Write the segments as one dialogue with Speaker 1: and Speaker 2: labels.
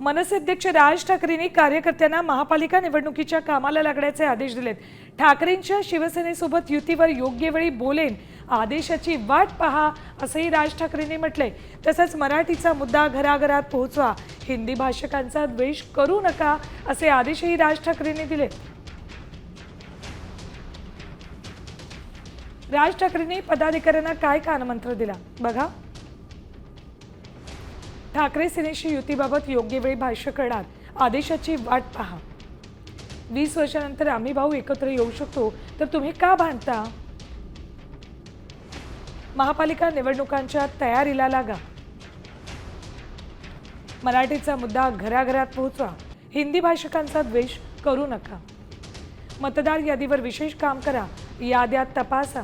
Speaker 1: मनसे अध्यक्ष राज ठाकरेंनी कार्यकर्त्यांना महापालिका निवडणुकीच्या कामाला लागण्याचे आदेश दिलेत. ठाकरेंच्या शिवसेनेसोबत युतीवर योग्य वेळी बोलेन आदेशाची वाट पहा असंही राज ठाकरेंनी म्हटले तसंच मराठीचा मुद्दा घराघरात पोहोचवा हिंदी भाषकांचा द्वेष करू नका असे आदेशही राज ठाकरेंनी दिले राज ठाकरेंनी पदाधिकाऱ्यांना काय कानमंत्र दिला? बघा. ठाकरे सेनेशी युतीबाबत योग्य वेळी भाष्य करणार आदेशाची वाट पहा. वीस वर्षानंतर आम्ही भाऊ एकत्र येऊ शकतो तर तुम्ही का भांडता? महापालिका निवडणुकांच्या तयारीला लागा. मराठीचा मुद्दा घराघरात पोहोचवा. हिंदी भाषकांचा द्वेष करू नका. मतदार यादीवर विशेष काम करा याद्या तपासा.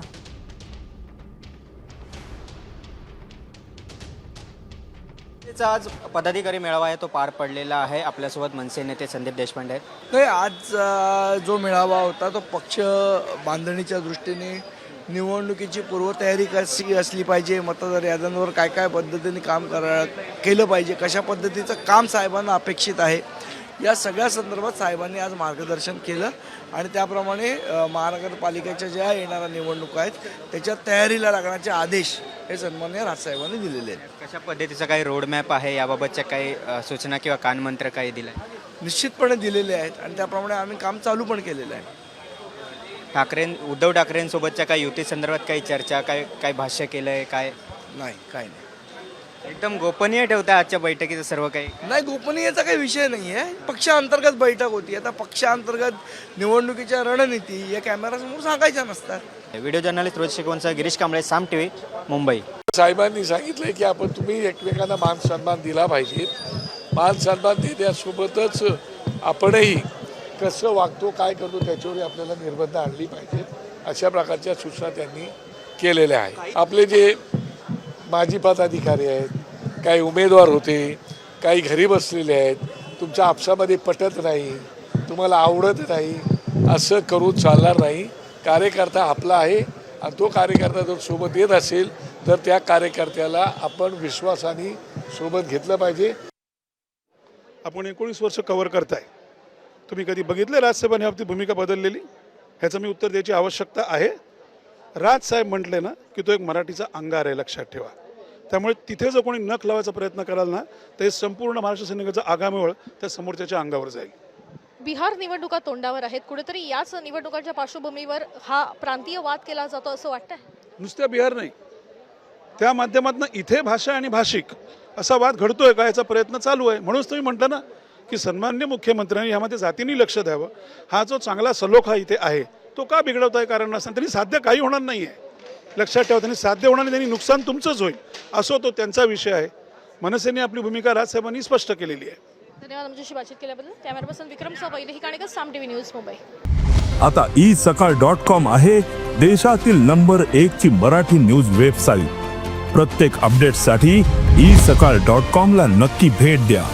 Speaker 2: आज पदाधिकारी मेळावा आहे तो पार पडलेला आहे. आपल्यासोबत मनसे नेते संदीप देशपांडे आहेत.
Speaker 3: नाही आज जो मेळावा होता तो पक्ष बांधणीच्या दृष्टीने निवडणुकीची पूर्वतयारी कशी असली पाहिजे मतदार याद्यांवर काय काय पद्धतीने काम करा केलं पाहिजे कशा पद्धतीचं काम साहेबांना अपेक्षित आहे या सगळ्या संदर्भात साहेबांनी आज मार्गदर्शन केलं आणि त्याप्रमाणे महानगरपालिकेच्या ज्या येणाऱ्या निवडणुका आहेत त्याच्या तयारीला लागण्याचे आदेश हे सन्मान्य राजसाहेबांनी दिलेले आहेत.
Speaker 2: कशा पद्धतीचा काही रोडमॅप आहे? याबाबतच्या काही सूचना किंवा कानमंत्र काही दिलाय?
Speaker 3: निश्चितपणे दिलेले आहेत आणि त्याप्रमाणे आम्ही काम चालू पण केलेलं आहे.
Speaker 2: ठाकरे उद्धव ठाकरेंसोबतच्या काही युती संदर्भात काही चर्चा काय काय भाष्य केलंय काय?
Speaker 3: नाही काय नाही.
Speaker 2: एकदम गोपनीय ठेवता आजच्या बैठकीचं सर्व काही?
Speaker 3: नाही गोपनीयचा काही विषय नाही आहे पक्षांतर्गत बैठक होती. आता पक्षांतर्गत निवडणुकीच्या रणनीती या कॅमेरासमोर सांगायच्या नसतात.
Speaker 2: व्हिडिओ जर्नलिस्ट रोहित शिकवणचा गिरीश कांबळे साम टीव्ही मुंबई.
Speaker 4: साहेबांनी सांगितलं की आपण तुम्ही एकमेकांना मान सन्मान दिला पाहिजे. मान सन्मान देण्यासोबतच आपणही कसं वागतो काय करतो त्याच्यावर आपल्याला निर्बंध आणली पाहिजेत. अशा प्रकारच्या सूचना त्यांनी केलेल्या आहेत. आपले जे माजी पदाधिकारी आहेत काही उमेदवार होते काही घरी बसलेले आहेत. तुमच्या आपसामध्ये पटत नाही तुम्हाला आवडत नाही असं करून चालणार नाही. कार्यकर्ता आपला आहे आणि तो कार्यकर्ता जर सोबत येत असेल तर त्या कार्यकर्त्याला आपण विश्वासाने सोबत घेतलं पाहिजे.
Speaker 5: आपण एकोणीस वर्ष कव्हर करताय. तुम्ही कधी बघितलं राजसाहेबांनी आपली भूमिका बदललेली? ह्याचं मी उत्तर द्यायची आवश्यकता आहे. राजसाहेब म्हटले ना की तो एक मराठीचा अंगार आहे लक्षात ठेवा. त्यामुळे तिथे जर कोणी नख लावायचा प्रयत्न कराल ना तर हे संपूर्ण महाराष्ट्र सैनिकाचा आगामीवळ त्या समोरच्याच्या अंगावर जाईल.
Speaker 6: बिहार निवडणुका तोंडावर आहेत. कुठेतरी याच निवडणुकांच्या पार्श्वभूमीवर हा प्रांतीय वाद केला जातो असं वाटतंय?
Speaker 5: नुसत्या बिहार नाही. त्या माध्यमातून इथे भाषा आणि भाषिक असा वाद घडतोय का याचा प्रयत्न चालू आहे? म्हणूनच तुम्ही म्हटलं ना की सन्मान्य मुख्यमंत्र्यांनी यामध्ये जातीने लक्ष द्यावं. हा जो चांगला सलोखा इथे आहे तो का बिघडवत आहे कारण नसताना? त्यांनी साध्य काही होणार नाही आहे लक्षात ठेवा त्यांनी साध्य होणार नाही त्यांनी नुकसान तुमचंच होईल. असो तो त्यांचा विषय आहे. मनसेने आपली भूमिका राजसाहेबांनी स्पष्ट केलेली आहे.
Speaker 6: धन्यवाद आमच्याशी बातचीत केल्याबद्दल. कॅमेरा पर्सन विक्रम सह ही काणेकर साम टीव्ही न्यूज मुंबई.
Speaker 7: आता ई सकाळ डॉट कॉम आहे. देशातील नंबर एक ची मराठी न्यूज वेबसाईट. प्रत्येक अपडेटसाठी ई सकाळ डॉट कॉम ला नक्की भेट द्या.